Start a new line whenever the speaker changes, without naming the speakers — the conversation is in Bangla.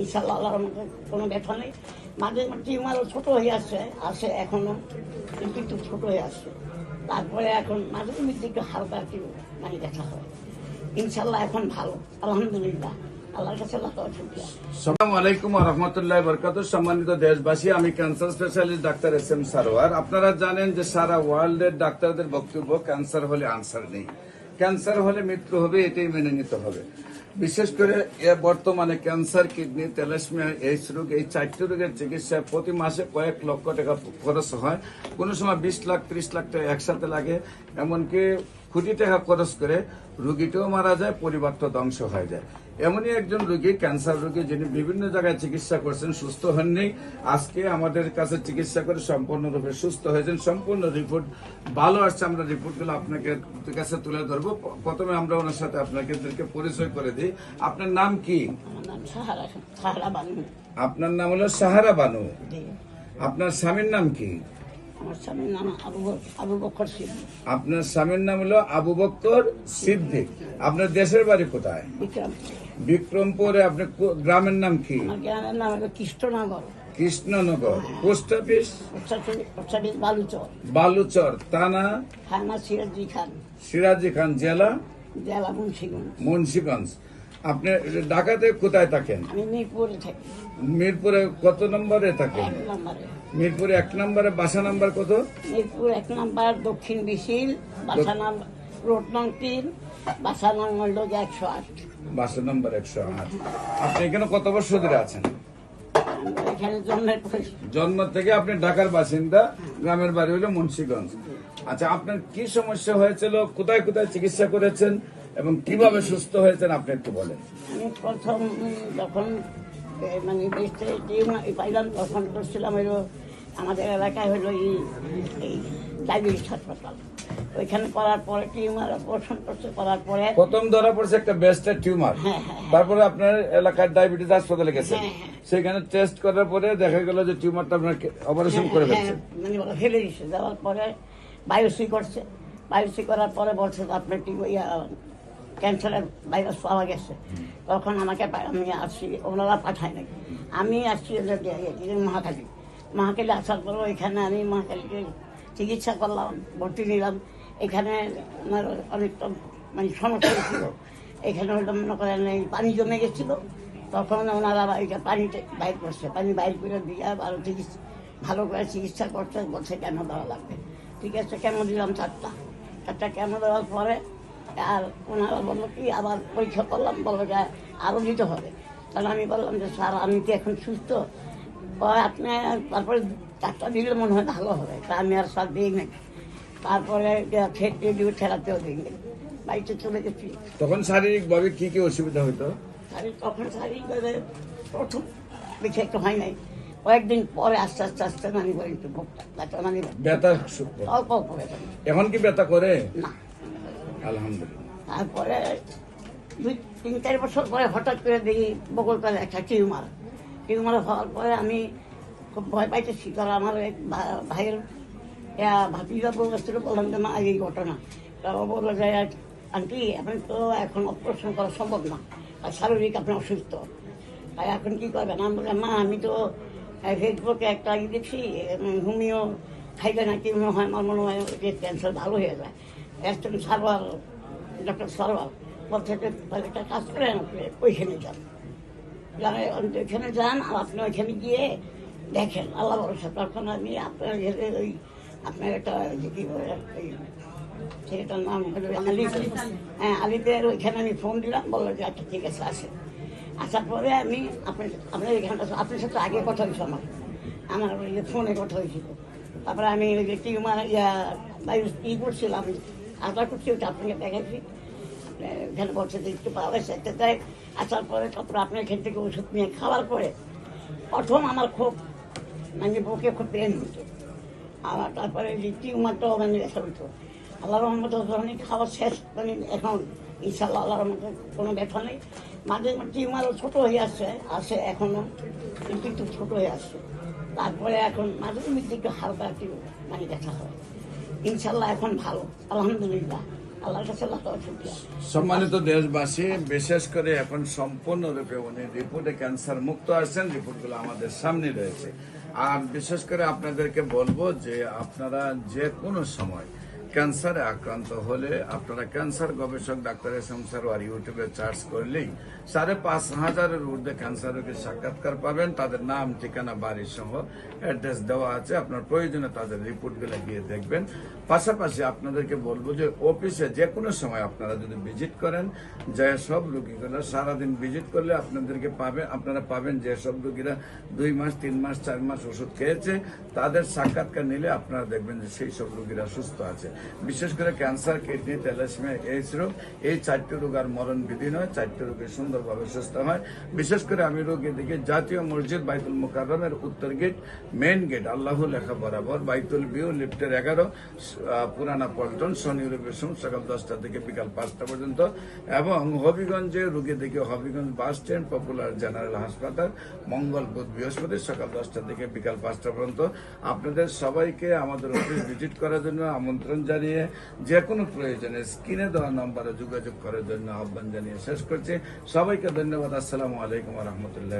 ইনশাল্লাহ কোনো ব্যথা নেই। মাঝে টিউমারও ছোট হয়ে আসছে, আসে এখনও, কিন্তু একটু ছোট হয়ে আসছে। তারপরে এখন মাঝে মধ্যে একটু হালকা একটু মানে ব্যথা হয়। ইনশাল্লাহ এখন ভালো, আলহামদুলিল্লাহ।
সম্মানিত দেশবাসী, আমি cancer specialist doctor S M Sarwar. আপনারা জানেন যে সারা ওয়ার্ল্ডের ডাক্তারদের বক্তব্য, ক্যান্সার হলে আনসার নেই। ক্যান্সার হলে মৃত্যু হবে, এটাই মেনে নিতে হবে। বিশেষ করে বর্তমানে ক্যান্সার, কিডনি তেলাসমিয়া এইস রোগ, এই চারটি রোগের চিকিৎসায় প্রতি মাসে কয়েক লক্ষ টাকা খরচ হয়। কোনো সময় বিশ লাখ, ত্রিশ লাখ টাকা একসাথে লাগে। এমনকি কোটি টাকা খরচ করে রুগীটাও মারা যায় পরিবারটা ধ্বংস হয়ে যায়। এমনই একজন রোগী ক্যান্সার রোগী যিনি বিভিন্ন জায়গায় চিকিৎসা করছেন সুস্থ হননি। আজকে আমাদের কাছে চিকিৎসা করে সম্পূর্ণরূপে সুস্থ হয়েছেন। সম্পূর্ণ রিপোর্ট ভালো আসছে। আমরা রিপোর্টগুলো আপনাকে কাছে তুলে ধরবো। প্রথমে আমরা ওনার সাথে আপনাকে পরিচয় করে দিই। আপনার নাম কি? আপনার নাম হলো সাহারা বানু। আপনার স্বামীর নাম কি?
আমার স্বামীর নাম আবু বকর
আপনার স্বামীর নাম হলো আবু বক্কর সিদ্দিক। আপনার দেশের বাড়ি কোথায়?
বিক্রম
বিক্রমপুরে আপনার গ্রামের নাম কি?
আমার গ্রামের নাম হলো কৃষ্ণনগর।
কৃষ্ণনগর। Post office?
বালুচর।
বালুচর থানা?
থানা সিরাজি খান।
সিরাজি খান জেলা?
জেলা মুন্সিগঞ্জ।
মুন্সিগঞ্জ। আপনি ঢাকাতে কোথায় থাকেন?
মিরপুরে থাকি।
মিরপুরে কত নম্বরে থাকেন? মিরপুরে এক নম্বরে বাসা নাম্বার কত?
মিরপুর এক নম্বর দক্ষিণ বিশিল বাসা নাম রোড নং তিন বাসা নং হল একশো আট।
বাসা নাম্বার একশো আট। আপনি এখানে কত বছর ধরে আছেন?
এখানে
জন্ম থেকে আপনি ঢাকার বাসিন্দা গ্রামের বাড়ি হলো মুন্সিগঞ্জ। আচ্ছা আপনার কি সমস্যা হয়েছিল? কোথায় কোথায় চিকিৎসা করেছেন? এবং কীভাবে সুস্থ হয়েছেন আপনি একটু বলেন।
প্রথম যখন মানে টিউমার পাইলাম তখন করছিলাম হলো আমাদের এলাকায় হলো এই ডায়াবেটিস হাসপাতাল। ওইখানে করার পরে টিউমার অপারেশন করছে করার পরে
প্রথম ধরা পড়ছে একটা ব্রেস্টের টিউমার।
হ্যাঁ, হ্যাঁ,
তারপরে আপনার এলাকার ডায়াবেটিস হাসপাতালে
হ্যাঁ, হ্যাঁ।
সেখানে টেস্ট করার পরে দেখা গেল যে টিউমারটা আপনার অপারেশন করে
হ্যাঁ,
ফেলছে।
মানে ফেলে দিচ্ছে দেওয়ার পরে বায়োসি করছে। বায়োসি করার পরে বলছে আপনার ইয়া ক্যান্সারের ভাইরাস পাওয়া গেছে। তখন আমাকে আমি আসছি ওনারা পাঠায় নাকি। আমি আসছি মহাকালী মহাকালী আসার পর এখানে আমি মহাকালীকে চিকিৎসা করলাম, ভর্তি নিলাম। এখানে আমার অনেকটা মানে সমস্যা ছিল। এখানে হয়তো মনে করেন এই পানি জমে গেছিল। তখন ওনারা এটা পানিতে বাইর করছে। পানি বাইর করে দিয়ে ভালো চিকিৎসা ভালো করে চিকিৎসা করতে, বলছে কেন দেওয়া লাগবে? ঠিক আছে, কেন দিলাম চারটা? চারটা কেন দেওয়ার পরে আর ওনারা বলল কি আবার পরীক্ষা করলাম বলল যে আরও দিতে হবে। তাহলে আমি বললাম যে স্যার আমি কি এখন সুস্থ? আপনি তারপরে চারটা দিলে মনে হয় ভালো হবে। তা আমি আর স্যার দিই নাকি তারপরে থেরাপিও দিই নাকি বাড়িতে চলে গেছি।
তখন শারীরিক ভাবে কি কি অসুবিধা হতো?
তখন শারীরিকভাবে প্রথম বেশি একটু হয় নাই। কয়েকদিন পরে আস্তে আস্তে আস্তে মানে করে ব্যথা মানে
ব্যথা
অল্প অল্প ব্যথা।
এখন কি ব্যথা করে?
না। তারপরে দুই, তিন, চার বছর পরে হঠাৎ করে দেখি বগলতলে একটা টিউমার। টিউমার হওয়ার পরে আমি খুব ভয় পাইতেছি, কারণ আমার এক ভাইয়ের ভাতিজা বলেছিল বললাম যে মা এই ঘটনা। তারপর বলল যে, আন্টি আপনি তো এখন অপারেশন করা সম্ভব না। আর শারীরিক আপনি অসুস্থ। তাই এখন কি করবেন? আমি বললাম, মা, আমি তো ফেসবুকে একটা ই দেখছি হোমিও খাইলে নাকি মনে হয় আমার মনে হয় যে ক্যান্সার ভালো হয়ে যায়। একজন সারওয়ার ডক্টর সারওয়ার বলছে যে একটা কাজ করেন আপনি ওইখানে যান। যারা ওইখানে যান আর আপনি ওইখানে গিয়ে দেখেন। আল্লাহ ভরসা, তখন আমি আপনার ঘেরে ওই আপনার একটা কি ছেলেটার নাম হলো আলি। হ্যাঁ আলিদের ওইখানে আমি ফোন দিলাম, বলল যে আচ্ছা ঠিক আছে আসে আসার পরে আমি আপনার আপনার এখানটা আপনার সাথে আগে কথা হয়েছে আমার। আমার ওই ফোনে কথা হয়েছিল। তারপরে আমি ওই যে টিউমার, ইয়া ই করছিলাম। আশা করছি ওটা আপনাকে দেখাচ্ছি এখানে বলছে যে একটু পাওয়া গেছে। তাই আসার পরে তারপরে আপনার এখান থেকে ওষুধ নিয়ে খাওয়ার পরে প্রথম আমার খুব মানে বুকে খুব পেন হতো আর তারপরে টিউমারটাও মানে ব্যথা হতো আল্লাহ রহমত যখন খাওয়া শেষ মানে এখন ইনশাল্লাহ আল্লাহ রহমত কোনো ব্যথা নেই। মাঝে মাঝে টিউমারও ছোটো হয়ে আসছে, আসে এখনও কিন্তু একটু ছোটো হয়ে আসছে। তারপরে এখন মাঝে মধ্যে একটু হালকা একটু মানে ব্যথা হয়। ইনশাল্লাহ এখন ভালো, আলহামদুলিল্লাহ।
সম্মানিত দেশবাসী, বিশেষ করে এখন সম্পূর্ণরূপে উনি রিপোর্টে ক্যান্সার মুক্ত আছেন, রিপোর্টগুলো আমাদের সামনে রয়েছে। আর বিশেষ করে আপনাদেরকে বলব যে আপনারা যে কোনো সময় ক্যান্সারে আক্রান্ত হলে আপনারা ক্যান্সার গবেষক, ডাক্তার এস এম সারোয়ার ইউটিউবে সার্চ করলেই সাড়ে পাঁচ হাজারের ঊর্ধ্বে ক্যান্সার রোগীর সাক্ষাৎকার পাবেন। তাদের নাম, ঠিকানা বাড়ির সহ অ্যাড্রেস দেওয়া আছে। আপনার প্রয়োজনে তাদের রিপোর্টগুলো গিয়ে দেখবেন। পাশাপাশি আপনাদেরকে বলব যে অফিসে যে কোনো সময় আপনারা যদি ভিজিট করেন, যে সব রোগীগুলো সারাদিন ভিজিট করলে আপনাদেরকে পাবেন আপনারা পাবেন যে সব রোগীরা দুই মাস, তিন মাস, চার মাস ওষুধ খেয়েছে। তাদের সাক্ষাৎকার নিলে আপনারা দেখবেন যে সেই সব রোগীরা সুস্থ আছে। বিশেষ করে ক্যান্সার, কিডনি তেলাসিমিয়া এইস রোগ, এই চারটি রোগ আর মরণ বিধি নয়, চারটি রোগী সুন্দরভাবে সুস্থ হয়। বিশেষ করে আমি রোগীদিকে জাতীয় মসজিদ বাইতুল মুকাররমের উত্তর গেট মেন গেট আল্লাহ লেখা বরাবর বাইতুল বিউ লিফটের এগারো পুরানা পল্টন, শনি রবি সোম সকাল দশটা থেকে বিকাল পাঁচটা পর্যন্ত। এবং হবিগঞ্জে রুগী থেকে Habiganj bus stand, popular general হাসপাতাল, মঙ্গল বুধ বৃহস্পতি সকাল দশটা থেকে বিকাল পাঁচটা পর্যন্ত। আপনাদের সবাইকে আমাদের অফিস ভিজিট করার জন্য আমন্ত্রণ জানিয়ে যে কোনো প্রয়োজনে স্ক্রিনে দেওয়া নম্বরে যোগাযোগ করার জন্য আহ্বান জানিয়ে শেষ করছি। সবাইকে ধন্যবাদ। আসসালামু আলাইকুম রহমতুল্লাহ